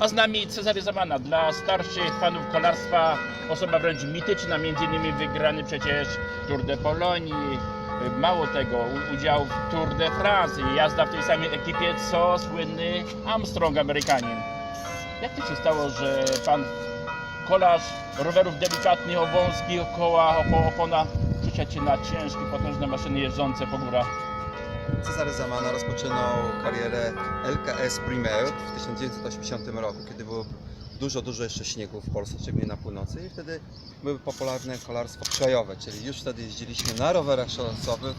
A z nami Cezary Zamana, dla starszych fanów kolarstwa osoba wręcz mityczna, między innymi wygrany przecież Tour de Polonii, mało tego, udział w Tour de France, jazda w tej samej ekipie co słynny Armstrong Amerykanin. Jak to się stało, że pan kolarz rowerów delikatnych o wąskich kołach, o opona przesiadł na ciężkie, potężne maszyny jeżdżące po górach? Cezary Zamana rozpoczynał karierę LKS Primeer w 1980 roku, kiedy było dużo, dużo jeszcze śniegu w Polsce, szczególnie na północy i wtedy były popularne kolarstwo krajowe, czyli już wtedy jeździliśmy na rowerach szossowych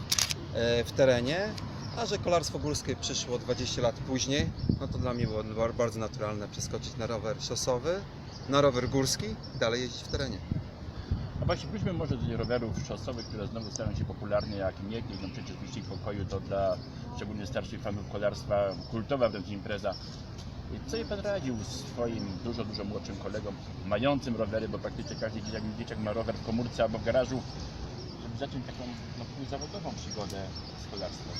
e, w terenie, a że kolarstwo górskie przyszło 20 lat później, no to dla mnie było bar- bardzo naturalne przeskoczyć na rower szosowy, na rower górski i dalej jeździć w terenie. Właśnie wróćmy może do rowerów szosowych, które znowu stają się popularne jak niegdyś. No przecież wyścig pokoju to dla szczególnie starszych fanów kolarstwa kultowa wręcz impreza. I Co je pan radził swoim dużo, dużo młodszym kolegom, mającym rowery, bo praktycznie każdy dzieciak, dzieciak ma rower w komórce albo w garażu, żeby zacząć taką no, półzawodową przygodę z kolarstwem?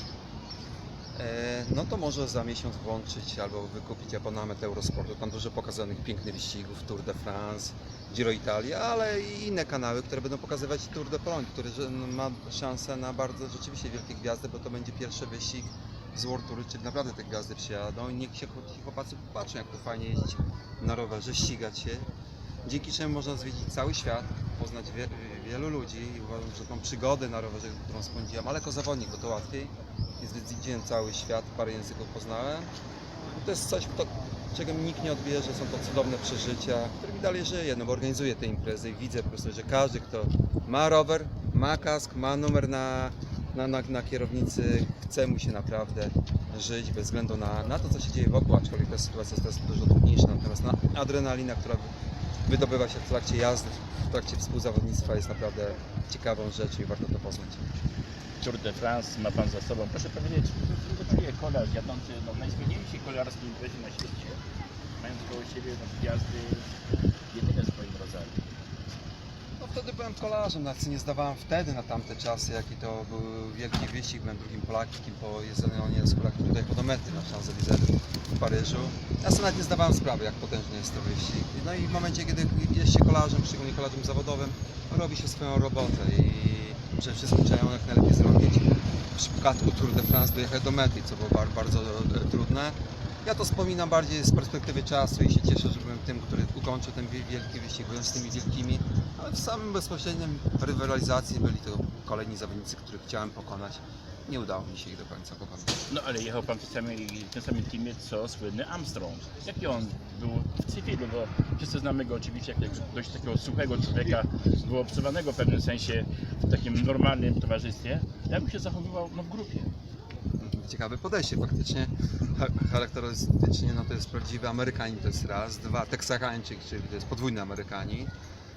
E, No to może za miesiąc włączyć albo wykupić abonament Eurosportu. Tam dużo pokazanych pięknych wyścigów, Tour de France, Giro Italia, ale i inne kanały, które będą pokazywać Tour de Pologne, który ma szansę na bardzo rzeczywiście wielkie gwiazdy, bo to będzie pierwszy wyścig z World Tour, czyli naprawdę te gwiazdy przyjadą i niech się chłopacy popatrzą, jak to fajnie jeździć na rowerze, ścigać się. Dzięki czemu można zwiedzić cały świat, poznać wie, wielu ludzi i uważam, że tą przygodę na rowerze, którą spędziłem, ale jako zawodnik, bo to łatwiej, zwiedziłem cały świat, parę języków poznałem. To jest coś, to, czego nikt nie odbierze, są to cudowne przeżycia, którymi dalej żyję, no bo organizuję te imprezy i widzę po prostu, że każdy, kto ma rower, ma kask, ma numer na, na, na, na kierownicy, chce mu się naprawdę żyć bez względu na, na to, co się dzieje wokół, aczkolwiek ta sytuacja jest teraz dużo trudniejsza, natomiast na, adrenalina, która wydobywa się w trakcie jazdy, w trakcie współzawodnictwa jest naprawdę ciekawą rzeczą i warto to poznać. Tour de France ma pan za sobą. Proszę powiedzieć, co to czuje kolarz jadący no, w najsłynniejszej kolarskiej imprezie na świecie, mając koło siebie no, gwiazdy jedyne w swoim rodzaju. No wtedy byłem kolarzem, nawet nie zdawałem wtedy na tamte czasy, jaki to był wielki wyścig, byłem drugim Polakiem po jeżdżeniu z Polaków tutaj po do mety na Champs-Élysées w Paryżu. Ja sobie nawet nie zdawałem sprawy, jak potężny jest to wyścig. No i w momencie, kiedy jest się kolarzem, szczególnie kolarzem zawodowym, robi się swoją robotę i przede wszystkim ją jak najlepiej zrobić. W przypadku Tour de France dojechać do mety, co było bar- bardzo e, trudne. Ja to wspominam bardziej z perspektywy czasu i się cieszę, że byłem tym, który ukończył ten wie- wielki wyścig, byłem z tymi wielkimi, ale w samym bezpośrednim rywalizacji byli to kolejni zawodnicy, których chciałem pokonać. Nie udało mi się ich do końca pokonać. No ale jechał pan w tym samym, w tym samym teamie co słynny Armstrong. Jaki on był w cywilu, bo wszyscy znamy go oczywiście jako dość takiego suchego człowieka, było obserwowanego w pewnym sensie w takim normalnym towarzystwie. Jak on się zachowywał no, w grupie? Ciekawe podejście faktycznie, Ha- charakterystycznie no to jest prawdziwy Amerykanin, to jest raz, dwa, Teksahańczyk, czyli to jest podwójny Amerykanin,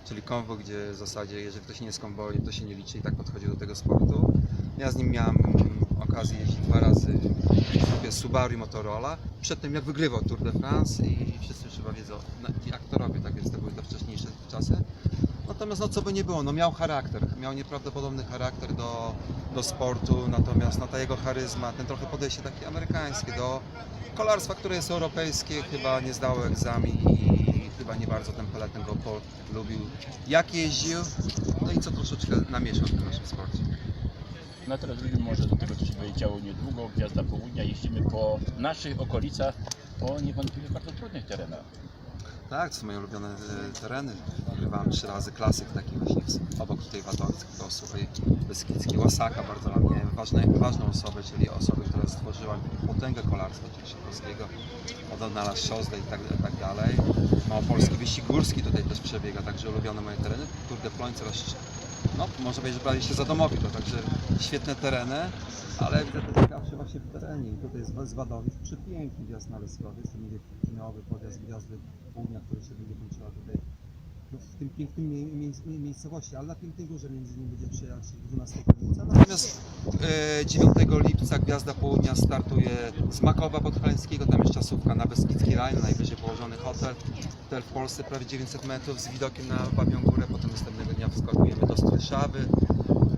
czyli konwój, gdzie w zasadzie jeżeli ktoś nie jest to się nie liczy i tak podchodzi do tego sportu. Ja z nim miałem okazję jeździć dwa razy w Subaru i Motorola, przed tym jak wygrywał Tour de France i wszyscy chyba wiedzą jak to robię, tak więc to były to wcześniejsze czasy. Natomiast no co by nie było, no miał charakter, miał nieprawdopodobny charakter do, do sportu, natomiast no, ta jego charyzma, ten trochę podejście takie amerykańskie do kolarstwa, które jest europejskie, chyba nie zdało egzamin i chyba nie bardzo ten peleton go polubił. Jak jeździł, no i co troszeczkę namieszał w tym naszym sporcie. No teraz wrócimy może do tego, co się będzie działo niedługo. Gwiazda Południa. Jeździmy po naszych okolicach, po niewątpliwie bardzo trudnych terenach. Tak, to są moje ulubione e, tereny. Grywałem trzy razy klasyk taki właśnie obok tutaj Wadowicz, to słuchaj Beskidzki, Łasaka, bardzo dla mnie ważne, ważną osobę, czyli osobę, która stworzyła potęgę kolarstwa, czyli Szybkowskiego, od odnalazł Szozdę i tak, tak dalej. Małopolski wyścig górski tutaj też przebiega, także ulubione moje tereny. Tour de Ploń coraz, no może powiedzieć, że prawie się zadomowi to, także świetne tereny, ale widzę to ciekawsze właśnie w terenie. I tutaj jest z Wadowic przepiękny wjazd na Leskowiec, to będzie podjazd Gwiazdy Południa, który się będzie kończyła tutaj no, w tym pięknym mie mie mie miejscowości, ale na pięknej górze między innymi będzie przyjechać 12 lipca. Natomiast e, 9 lipca Gwiazda Południa startuje z Makowa Podhalańskiego, tam jest czasówka na Beskidzki Raj, na najwyżej położony hotel. Hotel w Polsce prawie 900 metrów z widokiem na Babią Górę, potem następnego dnia wskakujemy do Stryszawy.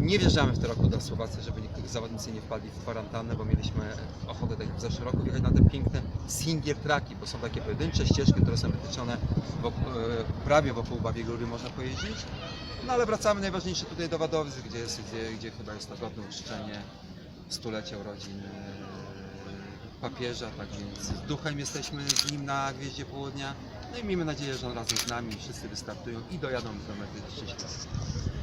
Nie wjeżdżamy w tym roku do Słowacji, żeby zawodnicy nie wpadli w kwarantannę, bo mieliśmy ochotę, tak jak w zeszłym roku, wjechać na te piękne singier traki, bo są takie pojedyncze ścieżki, które są wytyczone wokół, e, prawie wokół Babiej Góry można pojeździć. No ale wracamy najważniejsze tutaj do Wadowic, gdzie, jest, gdzie, gdzie chyba jest to godne uczczenie stulecia urodzin e, papieża, tak więc z duchem jesteśmy z nim na Gwieździe Południa. No i miejmy nadzieję, że on razem z nami wszyscy wystartują i dojadą do mety szczęśliwie.